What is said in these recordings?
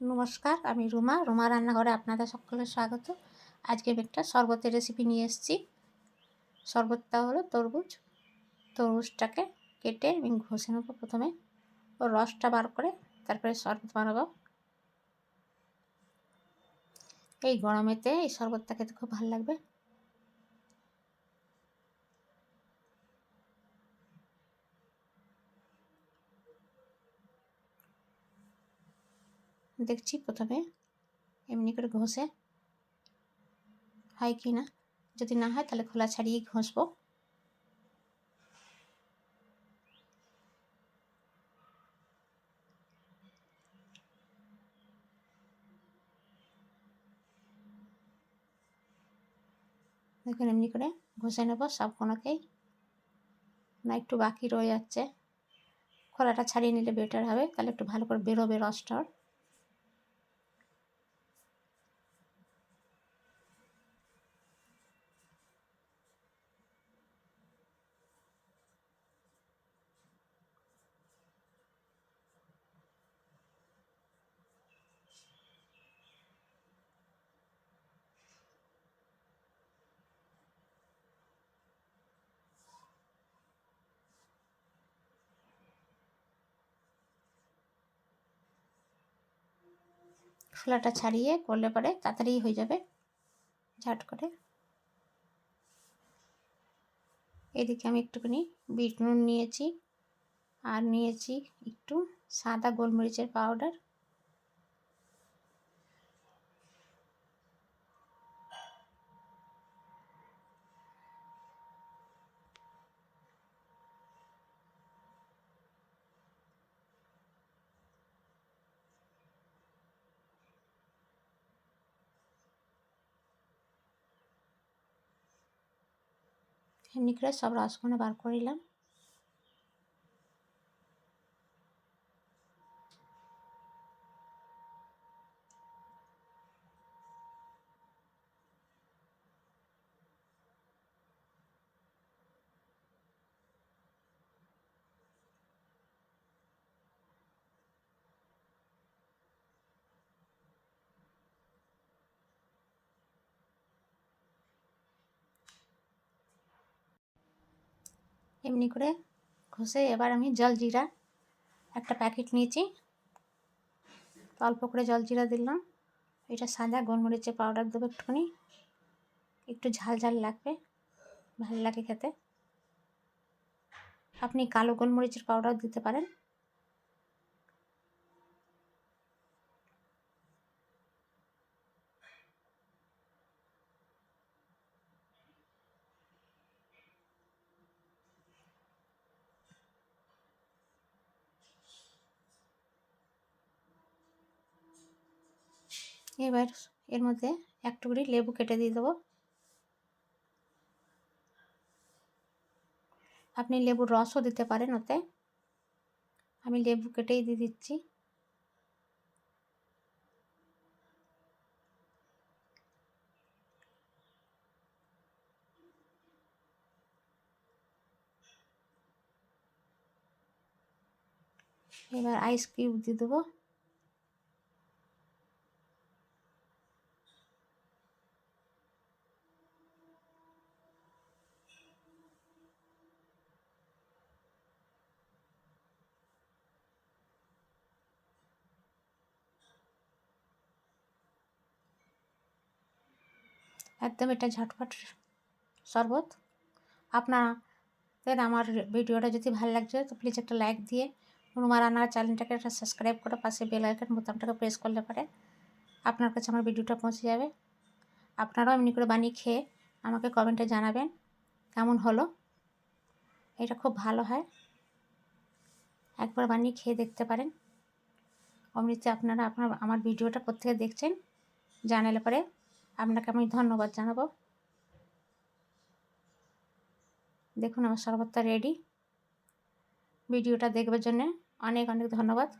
নমস্কার, আমি রুমা। রুমা রান্নাঘরে আপনাদের সকলের স্বাগত। আজকে আমি একটা শরবতের রেসিপি নিয়ে এসেছি। শরবতটা হলো তরমুজ। তরমুজটাকে কেটে আমি ঘষে নেব প্রথমে। ও রসটা বার করে তারপরে শরবত বানাবো। এই গরমেতে এই শরবতটা খেতে খুব ভালো লাগবে। দেখছি প্রথমে। এমনি করে ঘষে। হয় কি না? যদি না হয় তাহলে খোলা ছাড়িয়ে ঘষবো। দেখুন, এমনি করে ঘষে নেব সব কোনোকেই না, একটু বাকি রয়ে যাচ্ছে। খোলাটা ছাড়িয়ে নিলে বেটার হবে। তাহলে একটু ভালো করে বেরোবে রসটার খোলাটা ছাড়িয়ে করলে পরে তাড়াতাড়ি হয়ে যাবে। ঝাট করে। এদিকে আমি একটুখানি বিট নুন নিয়েছি। আর নিয়েছি একটু সাদা গোলমরিচের পাউডার। এমনি করে সব রসগুলো বার করিলাম এমনি করে ঘষে এবার আমি জল জিরা একটা প্যাকেট নিয়েছি। অল্প করে জল জিরা দিলাম। এটা সাদা গোলমরিচের পাউডার দেবো একটুখানি। একটু ঝাল ঝাল লাগবে, ভালো লাগে খেতে। আপনি কালো গোলমরিচের পাউডার দিতে পারেন। এবার এর মধ্যে এক টুকরি লেবু কেটে দিয়ে দেবো। আপনি লেবুর রসও দিতে পারেন ওতে। আমি লেবু কেটেই দিয়ে দিচ্ছি। এবার আইস কিউব দিয়ে দেবো। একদম এটা ঝটপট শরবত। আপনাদের আমার ভিডিওটা যদি ভালো লাগছে, তো প্লিজ একটা লাইক দিয়ে রুমা রান্নার চ্যানেলটাকে একটা সাবস্ক্রাইব করে পাশে বেল আইকন বোতামটাকে প্রেস করলে পারে আপনার কাছে আমার ভিডিওটা পৌঁছে যাবে। আপনারাও এমনি করে বানিয়ে খেয়ে আমাকে কমেন্টে জানাবেন কেমন হলো। এটা খুব ভালো হয়। একবার বানিয়ে খেয়ে দেখতে পারেন। অমনিতে আপনারা আপনার, আমার ভিডিওটা কোথেকে দেখছেন। জানালে পরে আপনাকে আমি ধন্যবাদ জানাব। দেখুন, আমার শরবতটা রেডি ভিডিওটা দেখবার জন্যে অনেক অনেক ধন্যবাদ।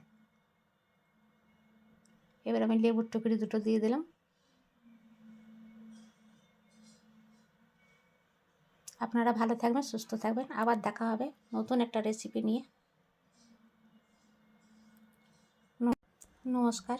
এবার আমি লেবুর টুকরি দুটো দিয়ে দিলাম। আপনারা ভালো থাকবেন, সুস্থ থাকবেন। আবার দেখা হবে নতুন একটা রেসিপি নিয়ে। নমস্কার।